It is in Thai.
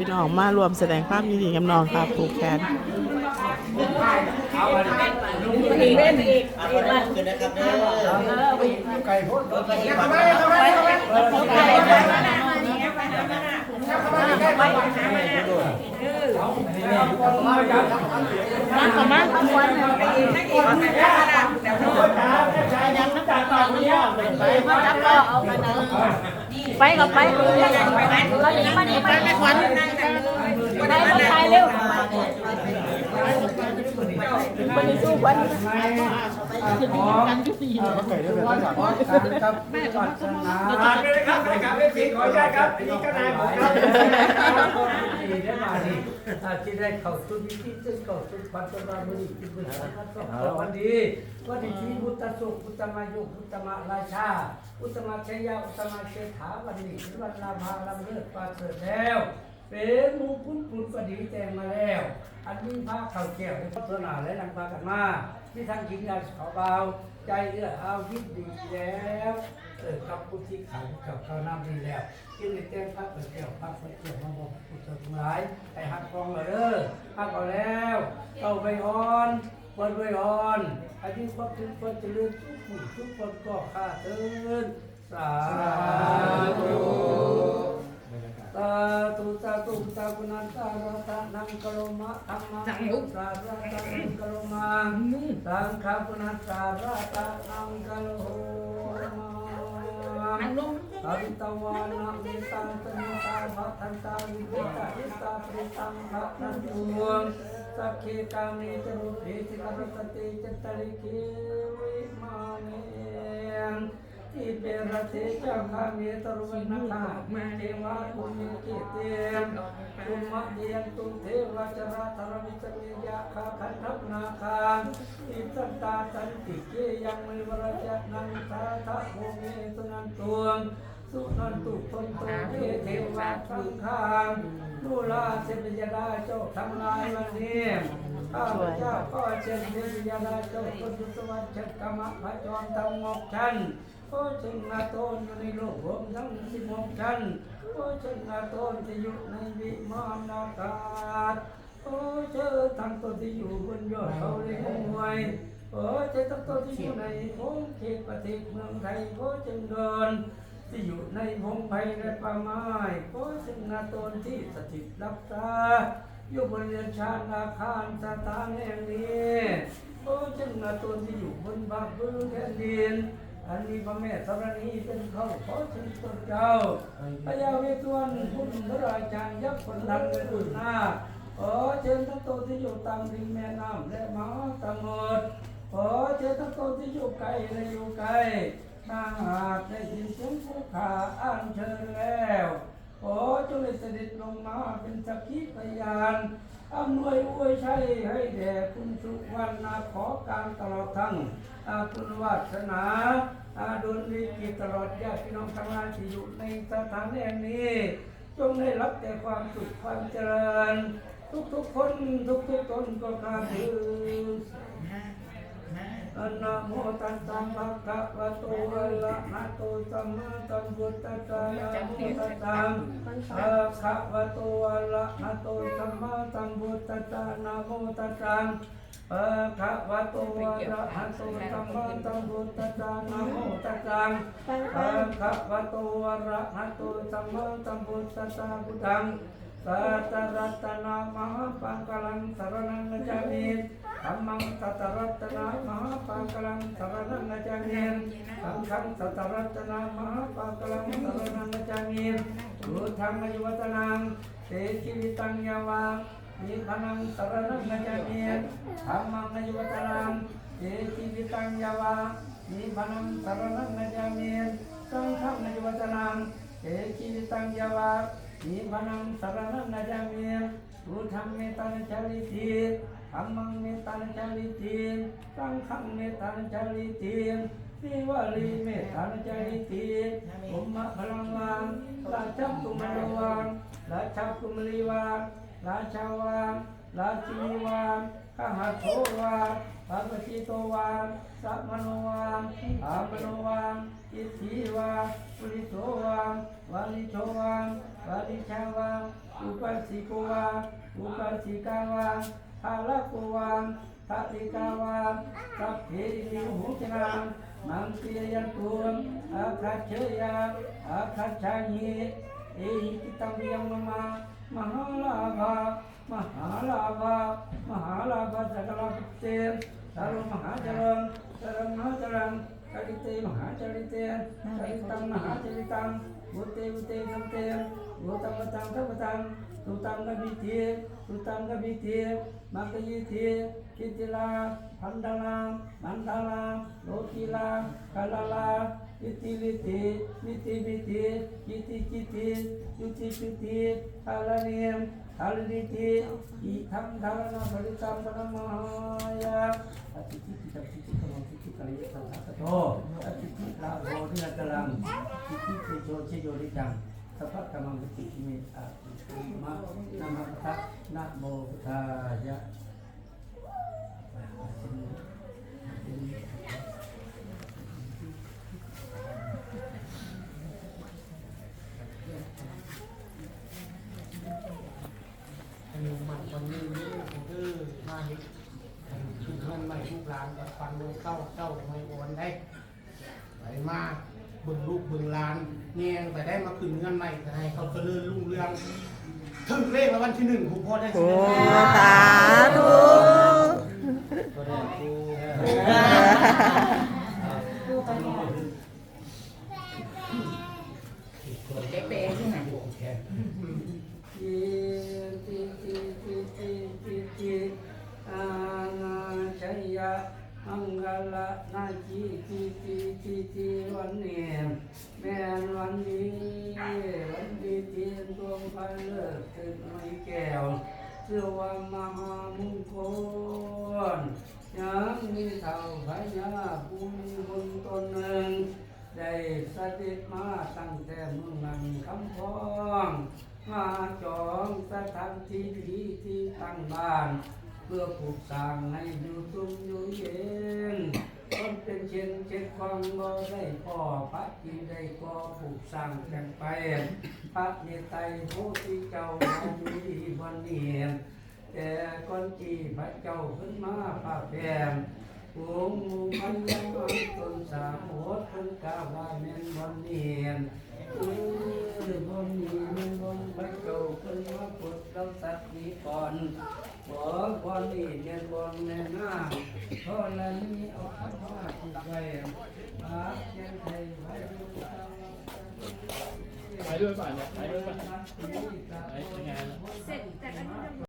พี่น้องมารวมแสดงความยินดีกับน้องครับผูกแขนอีกเล่นอีกเอาคนนั้นขึ้นนะครับเด้อไก่พ่นรถไปที่ขวัญไปเข้าไปเข้าไปเข้าไปมาจากมาขอมายยังน้ำตาลตอนนี้มาจับก็เอาไปนะ ไปก็ไปเราหนีมานีไปไม่ขวัญไปรถไฟเร็วไปสู้วันไก่ได้เป็นภาษาครับแม่ก่อนสนาเลยครับเลยครับเป็นสีขออนุญาตครับนี่ก็นายผมครับ ดีที่ได้เข้าสู่พิธีซึ่เข้าสู่ปัจจุบันนี้ที่คุณสามารถก็วันดีวันดีที่พุทธสุขพุทธมายุพุทธมาราชาพุทธมาชัยยาพุทธมาเชษฐาวันนี้ถึงวันลาภาลำเลิศปาเสริฐแล้วเป็นมูคุณคุณก็ดีแต่งมาแล้ว อันนี้พระเข่าเกี่ยวในพัฒนาและนำพากันมาที่ทางกินยาขอเบาใจเอื้อเอาคิดดีแล้ว เออกับผู้ที่ขายกับเขาน้ำดีแล้วจึงได้แจ้งพระเปิดแก้วพระเปิดเกี่ยวมาบอกผู้สมุหลายให้หักกองเลยเด้อหักเอาแล้วเอาไปอ่อนเปิดไว้อ่อนอันนี้ความถึงคนจะเลื่อนทุกผู้ทุกคนก็ข้าเทินสาธุสาธุสาธุสาธุนันตาราตานังกโลมะธรรมังสาราตานังกโลมังสังฆาปุนันสาราตานังกโล มังอวิตวานามิตังตนิตาภะทันตาวิปิตาอิตาปริตังภัทันตุวงสักขีกามิจรุปิสิกรสติจตริกิวิมาเม อิเปรติจังคาเมตรุวนาคาเทวาปุญญกิเตมตุมะเดียนตุเทวจราธรมิจเมยะคาคันทัพนาคาอิตันตาตันติเกยังมิวรจัตนังสาทะโภเมตุนันตวงสุนันตุทนตุเทเทวาทุงคางดูลาเสพยดาเจ้าทั้งหลายวันนี้ข้าพเจ้าก็เชิญเทพยดาเจ้าคนดุสวัสดิ์เชิญกรรมพระจอมทำงอกชัน โอ้ชนนาโตนอยู่ในโลกรวมทั้งสิบหกชั้นโอ้ชนนาโตนที่อยู่ในวิมานอากาศโอ้เจอทั้งตัวที่อยู่บนยอดเขาเลยหงวยโอ้เจอทั้งตัวที่อยู่ในพงเขตประเทศเมืองไทยโอ้จึงเดินที่อยู่ในพงไผ่และป่าไม้โอ้ชนนาโตนที่สถิตรับตาอยู่บนเรือนชานอาคารสถานแห่งนี้โอ้ชนนาโตนที่อยู่บนบาพื้นแผ่นดิน อันนี้พระแม่ธรณีเป็นเขาขอถึงตนเจ้าพระยาเวทวนพุทธพระราชายักษ์คนดังเป็นดุจหน้าขอเชิญทั้งตัวที่อยู่ตามริมแม่น้ำและมหาสมุทรขอเชิญทั้งตัวที่อยู่ไกลและอยู่ไกลถ้าหากได้ยินเสียงผู้ขาอันเชิญแล้ว ขอจงได้เสด็จลงมาเป็นสักขีพยานอำนวยอวยชัยให้แด่คุณสุวรรณขอการตลอดทั้งอาคุณวาสนาอาดุลวิกิตลอดญาติพี่น้องทั้งหลายที่อยู่ในสถานแห่งนี้ จงได้รับแต่ความสุขความเจริญ ทุกๆคนทุกๆตนก็กราบถือ นะโมตัสสะภะคะวะโตอะระหะโตสัมมาสัมพุทธัสสะนะโมตัสสะภะคะวะโตอะระหะโตสัมมาสัมพุทธัสสะนะโมตัสสะภะคะวะโตอะระหะโตสัมมาสัมพุทธัสสะนะโมตัสสะภะคะวะโตอะระหะโตสัมมาสัมพุทธัสสะพุทธังสัตตะรัตนามหาปังกลังสรณังกัจจามิ ธัมมังสัตรัตนามหาปังกลังสรณังกัจามิสังฆังสัตรัตนามหาปังกลังสรณังกัจามิพุทธังอายุวัตนังเตชีวิตังยาวังนิพนังสรณังกัจามิธรรมังนายุวัตนังเอติวิตังยาวานิพนังสรณังกัจามิสังฆังนายุวัตนังเอติวิตังยาวา นิมานังสารนังกัจามีรู้ธรรมเมตันจาริตีธรรมังเมตันจาริตีสังฆังเมตันจาริตีสิวลีเมตันจาริตีภุมมะพลังวังราชกุมารวังราชกุมรีวังราชาวัน ราชินีวานข้าหาโทวานพระปฏิโตวานสัมมโนวานอามโนวานอิทธิวานปุริโตวานวาลิโชวานวาลิชาวานอุปสิโกวาอุปสิกาวาภาลโกวาทัติกาวาสัพเพนิหุจนามังเตียนตุมอาคัจเชยาอาคัจฉายิเอหิกิตัมยังมมามหาลาภา มหาลาภามหาลาภสักลาภเตสารมหาเจริญสารมหาเจริญกริเตมหาจริเตกริตังมหาริตังบุเตบุเตสัมเตบุตังบุตังทัพตังสุตังกบิเทสุตังกบิเทมักยิเทาพันดาลามันดาลาโลกิลาทิติลิติมิติมิตกิติกิติยุติจุติอาลาเนียมอติอิทังดาลนาบริตังปนมายาอติติติตัติติกมังติติกะลิสังสัตโตอติติลาโภนิรัตลังติติเชโจเชโยริจังสัพพะกมังติติเมตอาติมะนะมะตะนะโมพุทธายะ อันนี้มันคนนี้นี่คือมาเห็นคือเงินใหม่ลูกหลานกับฟันโลเข้าเข้าไม่โอนได้ไปมาเบึงลูกเบึงหลานแงงไปได้มาขึ้นเงินใหม่ก็ให้เขาเจริญรุ่งเรืองถึงเลขแล้ววันที่หนึ่งผมพอได้โอ้สิได้สาธุ จิจิจิจิจิวันเนียแม่วันดีวันดีเทียนดวงไฟเลิกตื่นไม่แก้วเชื่อว่ามหามงคลยังมีเท่าพญาภูมิบนตนหนึ่งได้สด็จมาตั้งแต่เมืองนังคำพองมาจองสถานที่ที่ที่ตั้งบ้าน เพื่อปลูกสร้างให้อยู่ตุมอยู่เย็น คนเป็นเช่นเจ็ดความบ่ได้พ่อพระกินได้ก็ผูกสร้างกันไป พระเนตไตผู้ที่เจ้าเอามีวันนี้แต่ก่อนที่พระเจ้าขึ้นมาพระแพงโอ้หมูมันยังต้นสามโหดต้นกาวาเม่นบนเนียนเออบนนี้มันนี้ บ่บนนี้เนียนบนแม่นาเพราะละนี้เอาพระมาที่ไว้อาเจนไทยไว้ดูตามไปด้วยป่ะเนี่ยไปด้วยป่ะไปงาเสร็จแต่อัน